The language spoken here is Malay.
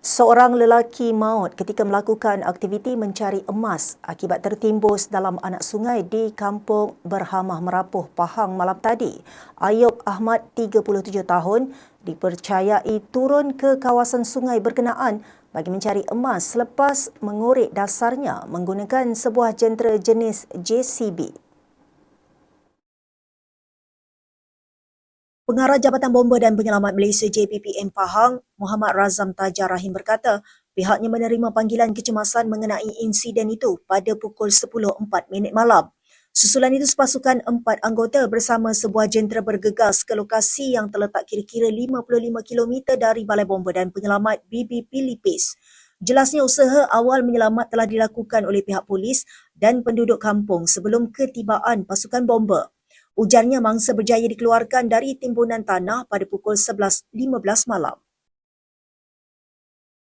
Seorang lelaki maut ketika melakukan aktiviti mencari emas akibat tertimbus dalam anak sungai di kampung Berhamah Merapuh, Pahang malam tadi. Ayub Ahmad, 37 tahun, dipercayai turun ke kawasan sungai berkenaan bagi mencari emas selepas mengorek dasarnya menggunakan sebuah jentera jenis JCB. Pengarah Jabatan Bomba dan Penyelamat Malaysia JPPM Pahang, Muhammad Razam Tajar Rahim berkata, pihaknya menerima panggilan kecemasan mengenai insiden itu pada pukul 10.04 minit malam. Susulan itu sepasukan empat anggota bersama sebuah jentera bergegas ke lokasi yang terletak kira-kira 55 km dari Balai Bomba dan Penyelamat BBP Lipis. Jelasnya usaha awal menyelamat telah dilakukan oleh pihak polis dan penduduk kampung sebelum ketibaan pasukan bomba. Ujarnya mangsa berjaya dikeluarkan dari timbunan tanah pada pukul 11.15 malam.